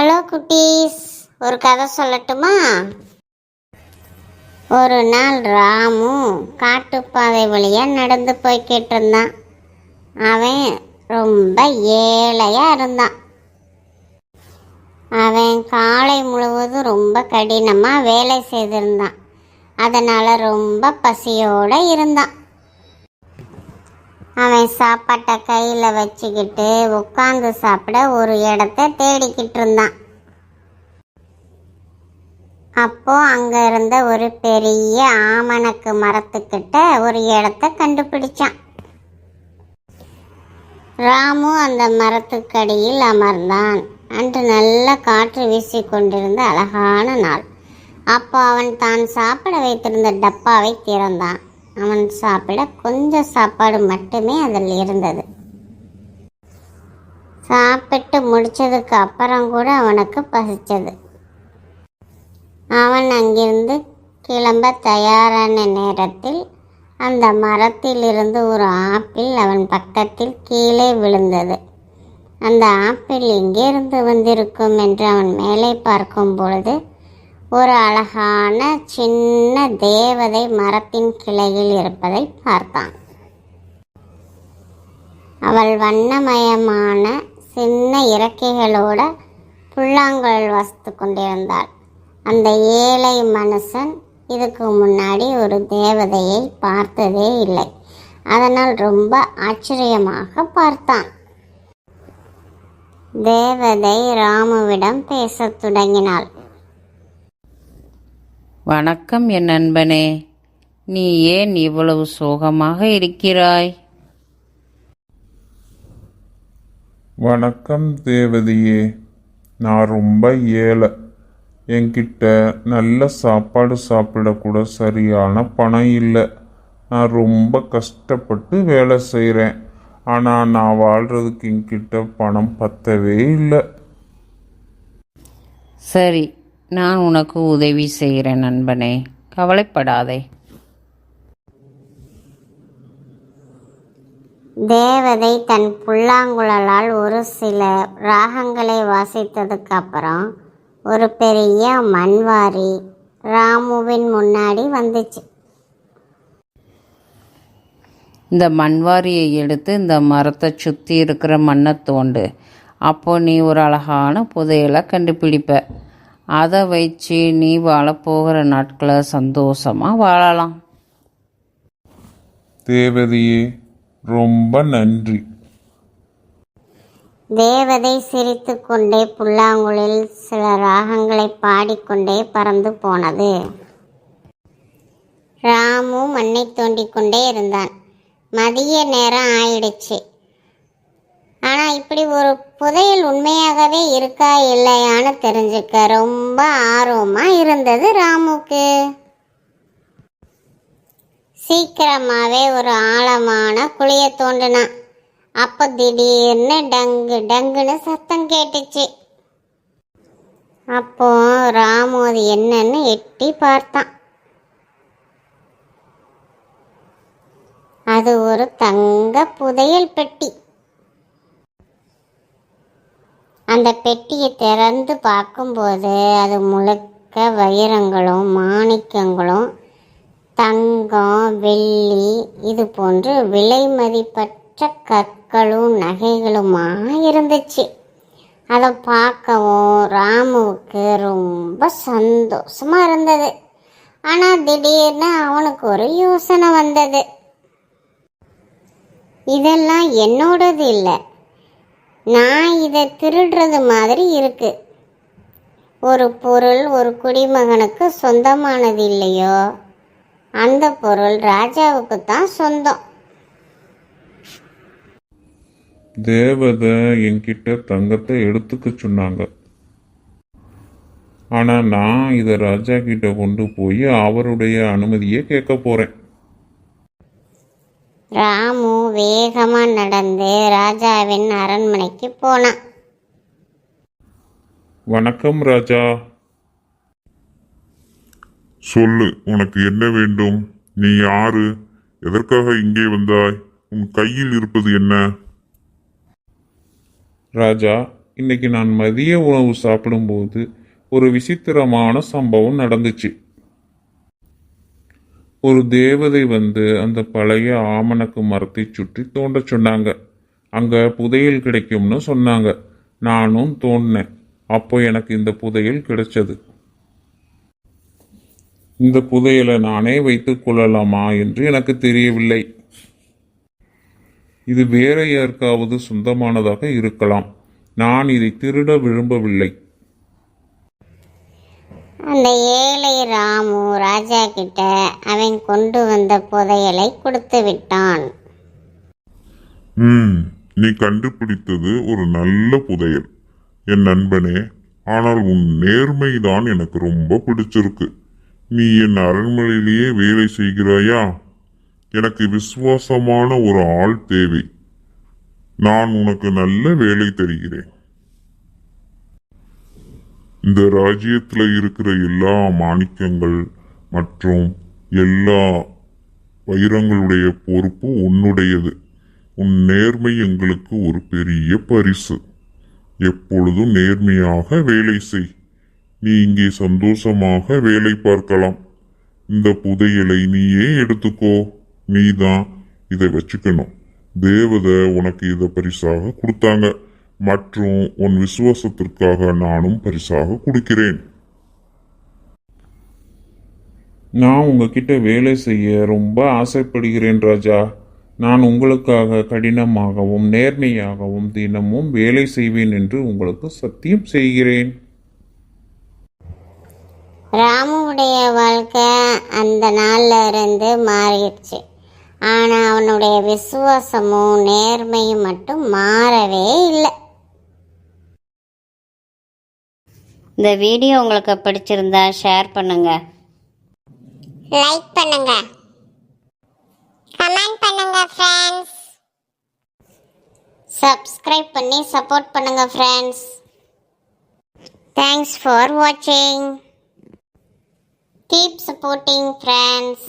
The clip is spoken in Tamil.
ஹலோ குட்டீஸ். ஒரு கதை சொல்லட்டுமா? ஒரு நாள் ராமு காட்டுப்பாதை வழியாக நடந்து போய்கிட்டு இருந்தான். அவன் ரொம்ப ஏழையாக இருந்தான். அவன் காலை முழுவதும் ரொம்ப கடினமாக வேலை செய்திருந்தான். அதனால் ரொம்ப பசியோடு இருந்தான். அவன் சாப்பாட்டை கையில் வச்சுக்கிட்டு உட்காந்து சாப்பிட ஒரு இடத்த தேடிக்கிட்டு இருந்தான். அப்போ அங்க இருந்த ஒரு பெரிய ஆமணக்கு மரத்துக்கிட்ட ஒரு இடத்த கண்டுபிடிச்சான். ராமு அந்த மரத்துக்கடியில் அமர்ந்தான். அன்று நல்ல காற்று வீசி கொண்டிருந்த அழகான நாள். அப்போ அவன் தான் சாப்பிட வைத்திருந்த டப்பாவை திறந்தான். அவன் சாப்பிட கொஞ்சம் சாப்பாடு மட்டுமே அதில் இருந்தது. சாப்பிட்டு முடிச்சதுக்கு அப்புறம் கூட அவனுக்கு பசித்தது அவன் அங்கிருந்து கிளம்ப தயாரான நேரத்தில் அந்த மரத்திலிருந்து ஒரு ஆப்பிள் அவன் பக்கத்தில் கீழே விழுந்தது. அந்த ஆப்பிள் எங்கிருந்து வந்திருக்கும் என்று அவன் மேலே பார்க்கும் பொழுது ஒரு அழகான சின்ன தேவதை மரத்தின் கிளையில் இருப்பதை பார்த்தான். அவள் வண்ணமயமான சின்ன இறக்கைகளோட புல்லாங்குழல் வசித்து கொண்டிருந்தாள். அந்த ஏழை மனுஷன் இதுக்கு முன்னாடி ஒரு தேவதையை பார்த்ததே இல்லை. அதனால் ரொம்ப ஆச்சரியமாக பார்த்தான். தேவதை ராமுவிடம் பேசத் தொடங்கினாள். வணக்கம் என் நண்பனே. நீ ஏன் இவ்வளவு சோகமாக இருக்கிறாய்? வணக்கம் தேவதையே. நான் ரொம்ப ஏழை என்கிட்ட நல்ல சாப்பாடு சாப்பிட கூட சரியான பணம் இல்லை. நான் ரொம்ப கஷ்டப்பட்டு வேலை செய்கிறேன் ஆனால் நான் வாழ்கிறதுக்கு என்கிட்ட பணம் பத்தவே இல்லை. சரி நான் உனக்கு உதவி செய்கிறேன் நண்பனே. கவலைப்படாதே. தேவதை தன் புல்லாங்குழலால் ஒரு சில ராகங்களை வாசித்ததுக்கு அப்புறம் ஒரு பெரிய மண்வாரி ராமுவின் முன்னாடி வந்துச்சு. இந்த மண்வாரியை எடுத்து இந்த மரத்தை சுற்றி இருக்கிற மண்ணை தோண்டு. அப்போ நீ ஒரு அழகான புதையலை கண்டுபிடிப்ப. அதை வச்சு நீ வாழப்போகிற நாட்களை சந்தோஷமாக வாழலாம். தேவதையே ரொம்ப நன்றி. தேவதை சிரித்துக்கொண்டே புல்லாங்குழலில் சில ராகங்களை பாடிக்கொண்டே பறந்து போனது. ராமு மண்ணை தோண்டிக் கொண்டே இருந்தான். மதிய நேரம் ஆயிடுச்சு. ஆனால் இப்படி ஒரு புதையல் உண்மையாகவே இருக்கா இல்லையான்னு தெரிஞ்சுக்க ரொம்ப ஆர்வமாக இருந்தது ராமுக்கு. சீக்கிரமாகவே ஒரு ஆழமான குழியை தோண்டினான் அப்போ திடீர்னு டங்கு டங்குன்னு சத்தம் கேட்டுச்சு. அப்போ ராமு அது என்னன்னு எட்டி பார்த்தான். அது ஒரு தங்க புதையல் பெட்டி. அந்த பெட்டியை திறந்து பார்க்கும்போது அது முழுக்க வைரங்களும் மாணிக்கங்களும் தங்கம் வெள்ளி இது போன்று விலை மதிப்பற்ற கற்களும் நகைகளுமா இருந்துச்சு. அதை பார்க்கவும் ராமுவுக்கு ரொம்ப சந்தோஷமாக இருந்தது. ஆனால் திடீர்னு அவனுக்கு ஒரு யோசனை வந்தது. இதெல்லாம் என்னோடது இல்லை. நான் இதை திருடுறது மாதிரி இருக்கு. ஒரு பொருள் ஒரு குடிமகனுக்கு சொந்தமானது இல்லையோ அந்த பொருள் ராஜாவுக்கு தான் சொந்தம். தேவதை என்கிட்ட தங்கத்தை எடுத்துக்க சொன்னாங்க. ஆனா நான் இதை ராஜா கிட்ட கொண்டு போய் அவருடைய அனுமதியை கேட்க போறேன். ராமு வேகமா நடந்து ராஜாவின் அரண்மனைக்கு போனான். வணக்கம் ராஜா. சொல்லு உனக்கு என்ன வேண்டும்? நீ யாரு? எதற்காக இங்கே வந்தாய்? உன் கையில் இருப்பது என்ன? ராஜா இன்னைக்கு நான் மதிய உணவு சாப்பிடும்போது ஒரு விசித்திரமான சம்பவம் நடந்துச்சு. ஒரு தேவதை வந்து அந்த பழைய ஆமணக்கு மரத்தை சுற்றி தோண்ட சொன்னாங்க. அங்கே புதையல் கிடைக்கும்னு சொன்னாங்க. நானும் தோண்டினேன். அப்போ எனக்கு இந்த புதையல் கிடைச்சது. இந்த புதையலை நானே வைத்துக் கொள்ளலாமா என்று எனக்கு தெரியவில்லை. இது வேற யாருக்காவது சொந்தமானதாக இருக்கலாம். நான் இதை திருட விரும்பவில்லை. அந்த ஏழை ராமு ராஜா கிட்ட அவன் கொண்டு வந்த புதையலை கொடுத்து விட்டான். ம் நீ கண்டுபிடித்தது ஒரு நல்ல புதையல். என் நண்பனே ஆனால் உன் நேர்மைதான் எனக்கு ரொம்ப பிடிச்சிருக்கு. நீ என் அரண்மனையிலேயே வேலை செய்கிறாயா? எனக்கு விசுவாசமான ஒரு ஆள் தேவை. நான் உனக்கு நல்ல வேலை தருகிறேன். இந்த ராஜ்யத்தில் இருக்கிற எல்லா மாணிக்கங்கள் மற்றும் எல்லா வைரங்களுடைய பொறுப்பு உன்னுடையது. உன் நேர்மை எங்களுக்கு ஒரு பெரிய பரிசு. எப்பொழுதும் நேர்மையாக வேலை செய். நீ இங்கே சந்தோஷமாக வேலை பார்க்கலாம். இந்த புதையலை நீயே எடுத்துக்கோ. நீதான் இதை வச்சுக்கணும். தேவதை உனக்கு இதை பரிசாக கொடுத்தாங்க. மற்றும் உன் விசுவாசத்திற்காக நானும் பரிசாக கொடுக்கிறேன். நான் உங்ககிட்ட வேலை செய்ய ரொம்ப ஆசைப்படுகிறேன் ராஜா. நான் உங்களுக்காக கடினமாகவும் நேர்மையாகவும் தினமும் வேலை செய்வேன் என்று உங்களுக்கு சத்தியம் செய்கிறேன். ராமுவுடைய வாழ்க்கை அந்த நாள்ல இருந்து மாறிடுச்சு. ஆனா அவனுடைய விசுவாசமும் நேர்மையும் மட்டும் மாறவே இல்லை. இந்த வீடியோ உங்களுக்கு பிடிச்சிருந்தா ஷேர் பண்ணுங்கள் லைக் பண்ணுங்க. கமெண்ட் பண்ணுங்க ஃப்ரெண்ட்ஸ் சப்ஸ்கிரைப் பண்ணி சப்போர்ட் பண்ணுங்க ஃப்ரெண்ட்ஸ் தேங்க்ஸ் ஃபார் வாட்சிங் கீப் சப்போர்ட்டிங் ஃப்ரெண்ட்ஸ்